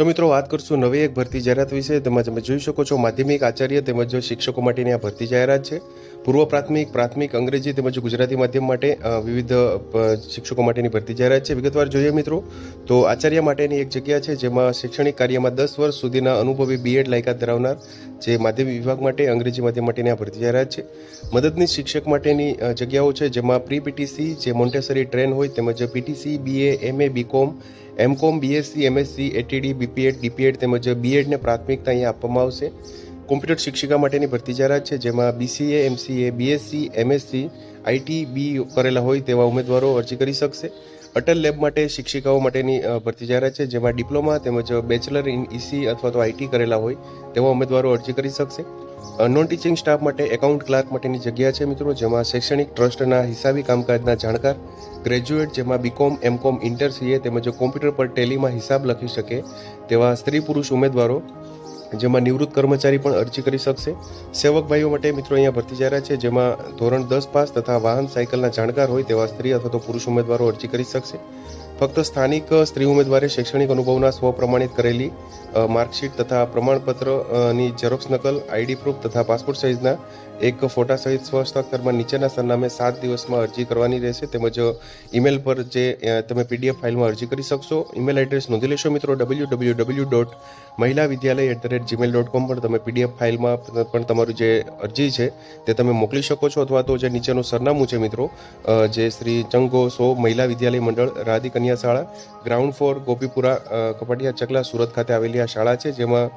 તો મિત્રો, વાત કરશું નવી એક ભરતી જાહેરાત વિશે. તેમાં તમે જોઈ શકો છો, માધ્યમિક આચાર્ય તેમજ શિક્ષકો માટેની આ ભરતી જાહેરાત છે. પૂર્વ પ્રાથમિક પ્રાથમિક અંગ્રેજી તેમજ ગુજરાતી માધ્યમ માટે વિવિધ શિક્ષકો માટેની ભરતી જાહેરાત છે. વિગતવાર જોઈએ મિત્રો, તો આચાર્ય માટેની એક જગ્યા છે, જેમાં શૈક્ષણિક કાર્યમાં દસ વર્ષ સુધીના અનુભવી બીએડ લાયકાત ધરાવનાર જે માધ્યમિક વિભાગ માટે, અંગ્રેજી માધ્યમ માટેની આ ભરતી જાહેરાત છે. મદદની શિક્ષક માટેની જગ્યાઓ છે, જેમાં પ્રી પીટીસી જે મોન્ટેસરી ટ્રેન હોય, તેમજ PTC BA MA BCom MCom BSc MSc ATD BPEd DPEd તેમજ બીએડને પ્રાથમિકતા અહીંયા આપવામાં આવશે. કોમ્પ્યુટર શિક્ષિકા માટેની ભરતી જાહેરાત છે, જેમાં BCA MCA BSc MSc IT B કરેલા હોય તેવા ઉમેદવારો અરજી કરી શકશે. અટલ લેબ માટે શિક્ષિકાઓ માટેની ભરતી જાહેરાત છે, જેમાં ડિપ્લોમા તેમજ બેચલર ઇન ઈસી અથવા તો આઈટી કરેલા હોય તેવા ઉમેદવારો અરજી કરી શકશે. નોન ટીચિંગ સ્ટાફ માટે એકાઉન્ટ ક્લાર્ક માટેની જગ્યા છે મિત્રો, જેમાં શૈક્ષણિક ટ્રસ્ટના હિસાબી કામકાજના જાણકાર, ગ્રેજ્યુએટ જેમાં બીકોમ એમકોમ ઇન્ટર સીએ તેમજ કોમ્પ્યુટર પર ટેલીમાં હિસાબ લખી શકે તેવા સ્ત્રી પુરુષ ઉમેદવારો, જેમાં નિવૃત્ત કર્મચારી પણ અરજી કરી શકશે. સેવક ભાઈઓ માટે મિત્રો અહીંયા ભરતી જાહેરાત છે, જેમાં ધોરણ દસ પાસ તથા વાહન સાયકલના જાણકાર હોય તેવા સ્ત્રી અથવા તો પુરુષ ઉમેદવારો અરજી કરી શકશે. ફક્ત સ્થાનિક સ્ત્રી ઉમેદવારે શૈક્ષણિક અનુભવના સ્વપ્રમાણિત કરેલી માર્કશીટ તથા પ્રમાણપત્રની ઝેરોક્સ નકલ, આઈડી પ્રૂફ તથા પાસપોર્ટ સાઇઝના એક ફોટા સહિત સ્વહસ્તાક્ષરમાં નીચેના સરનામે સાત દિવસમાં અરજી કરવાની રહેશે. તેમજ ઈમેલ પર જે તમે પીડીએફ ફાઇલમાં અરજી કરી શકશો. ઈમેલ એડ્રેસ નોંધી લેશો મિત્રો ડબલ્યુ ડબલ્યુ ડબલ્યુ ડોટ મહિલા વિદ્યાલય at the rate Gmail dot com પર. તમે પીડીએફ ફાઇલમાં પણ તમારું જે અરજી છે, તે તમે મોકલી શકો છો અથવા તો જે નીચેનું સરનામું છે મિત્રો જે શ્રી ચંગો સો મહિલા વિદ્યાલય મંડળ રાધી કન્યા શાળા ગ્રાઉન્ડ ફોર ગોપીપુરા કપાટિયા ચકલા સુરત ખાતે આવેલી આ શાળા છે, જેમાં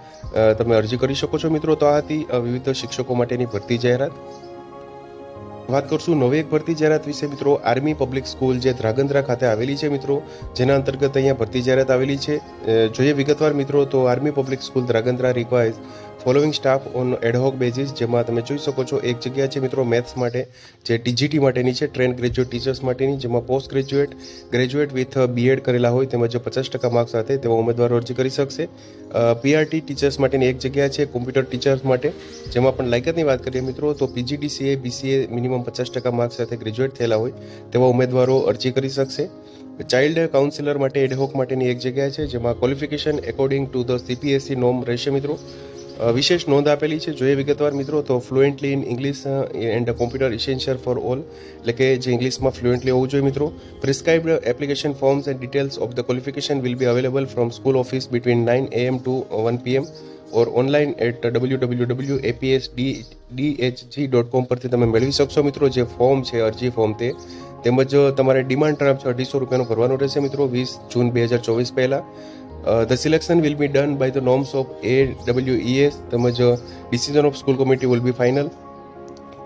તમે અરજી કરી શકો છો મિત્રો. તો આ હતી વિવિધ શિક્ષકો માટેની ભરતી જાહેરાત. વાત કરશું નવી એક ભરતી જાહેરાત વિશે મિત્રો. આર્મી પબ્લિક સ્કૂલ જે ધ્રાગંદ્રા ખાતે આવેલી છે મિત્રો, જેના અંતર્ગત અહીંયા ભરતી જાહેરાત આવેલી છે. જોઈએ વિગતવાર મિત્રો, તો army public school Dhrangadhra requires following staff on ad hoc basis જેમાં તમે જોઈ શકો છો, એક જગ્યા છે મિત્રો મેથ્સ માટે, જે ટીજીટી માટેની છે ટ્રેન ગ્રેજ્યુએટ ટીચર્સ માટેની, જેમાં post graduate graduate with BEd કરેલા હોય, તેમજ પચાસ ટકા માર્ક સાથે તેવા ઉમેદવારો અરજી કરી શકશે. પીઆરટી ટીચર્સ માટેની એક જગ્યા છે કોમ્પ્યુટર ટીચર્સ માટે, જેમાં પણ લાયકાતની વાત કરીએ મિત્રો, તો પીજીડીસીએ બીસીએ મિનિમમ પચાસ ટકા માર્ક સાથે ગ્રેજ્યુએટ થયેલા હોય, તેવા ઉમેદવારો અરજી કરી શકશે. ચાઇલ્ડ કાઉન્સિલર માટે એડહોક માટેની એક જગ્યા છે, જેમાં qualification according to the CPSC નોમ રહેશે મિત્રો. વિશેષ નોંધ આપેલી છે. જોઈએ વિગતવાર મિત્રો તો fluently in English and computer essential for all એટલે કે જે ઇંગ્લિશમાં ફ્લુએન્ટલી હોવું જોઈએ મિત્રો. Prescribed application forms and details of the qualification will be available from school office between nine AM to one PM or online at W W W APS D D H G dot com પરથી તમે મેળવી શકશો મિત્રો. જે form છે, અરજી form તે, તેમજ તમારે ડિમાન્ડ ડ્રાફ્ટ અઢીસો રૂપિયાનો ભરવાનો રહેશે મિત્રો, વીસ જૂન બે હજાર ચોવીસ પહેલાં. The selection will be done by the norms of A W S તેમજ decision of school committee will be final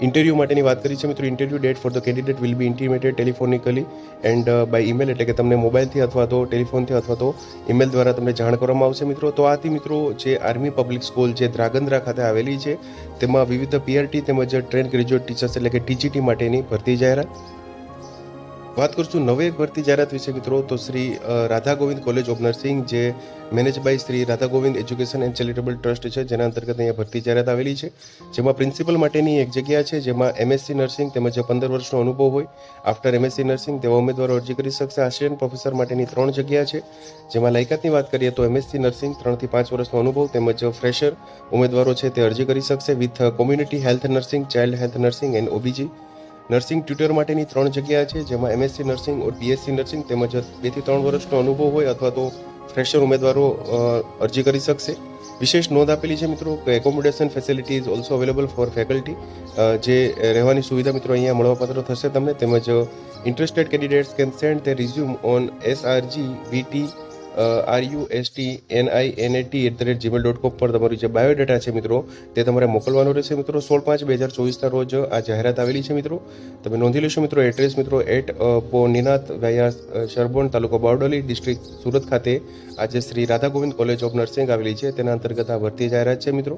interview માટેની વાત કરી છે મિત્રો interview date for the candidate will be intimated telephonically and by email એટલે કે તમને મોબાઈલથી અથવા તો ટેલિફોનથી અથવા તો ઈમેલ દ્વારા તમને જાણ કરવામાં આવશે મિત્રો. તો આથી મિત્રો, જે આર્મી પબ્લિક સ્કૂલ જે ધ્રાગંદ્રા ખાતે આવેલી છે, તેમાં વિવિધ પીઆરટી તેમજ ટ્રેન ગ્રેજ્યુએટ ટીચર્સ એટલે કે ટીજીટી માટેની ભરતી જાહેરાત. વાત કરશું નવી એક ભરતી જાહેરાત વિશે, મિત્રો. તો Shri Radha Govind college of nursing જે manage by Shri Radha Govind education and charitable trust છે, જેના અંતર્ગત અહીંયા ભરતી જાહેરાત આવેલી છે. જેમાં પ્રિન્સિપલ માટેની એક જગ્યા છે, જેમાં એમએસસી નર્સિંગ તેમજ પંદર વર્ષનો અનુભવ હોય. આફ્ટર એમએસસી નર્સિંગ તેવા ઉમેદવારો અરજી કરી શકશે. આસિસ્ટન્ટ પ્રોફેસર માટેની ત્રણ જગ્યા છે. જેમાં લાયકાતની વાત કરીએ તો એમએસસી નર્સિંગ ત્રણથી પાંચ વર્ષનો અનુભવ તેમજ ફ્રેશર ઉમેદવારો છે તે અરજી કરી શકશે. With community health nursing, child health nursing and OBG. Nursing tutor માટેની ત્રણ જગ્યા છે, જેમાં MSc nursing or BSc nursing તેમજ બેથી ત્રણ વર્ષનો અનુભવ હોય અથવા તો ફ્રેશર ઉમેદવારો અરજી કરી શકશે. વિશેષ નોંધ આપેલી છે મિત્રો કે accommodation facility is also available for faculty જે રહેવાની સુવિધા મિત્રો અહીંયા મળવાપાત્ર થશે તમને. તેમજ interested candidates can send the resume on SRG VT R U S T N I N A T at the rate Gmail dot com પર તમારું જે બાયોડેટા છે મિત્રો, તે તમારે મોકલવાનો રહેશે મિત્રો. સોળ પાંચ બે હજાર ચોવીસના રોજ આ જાહેરાત આવેલી છે મિત્રો. તમે નોંધી લેશો મિત્રો એડ્રેસ મિત્રો એટ પો નિનાથ વ્યાયા શરબોન તાલુકો બારડોલી ડિસ્ટ્રિક્ટ સુરત ખાતે આજે Shri Radha Govind college of nursing આવેલી છે. તેના અંતર્ગત આ ભરતી જાહેરાત છે મિત્રો.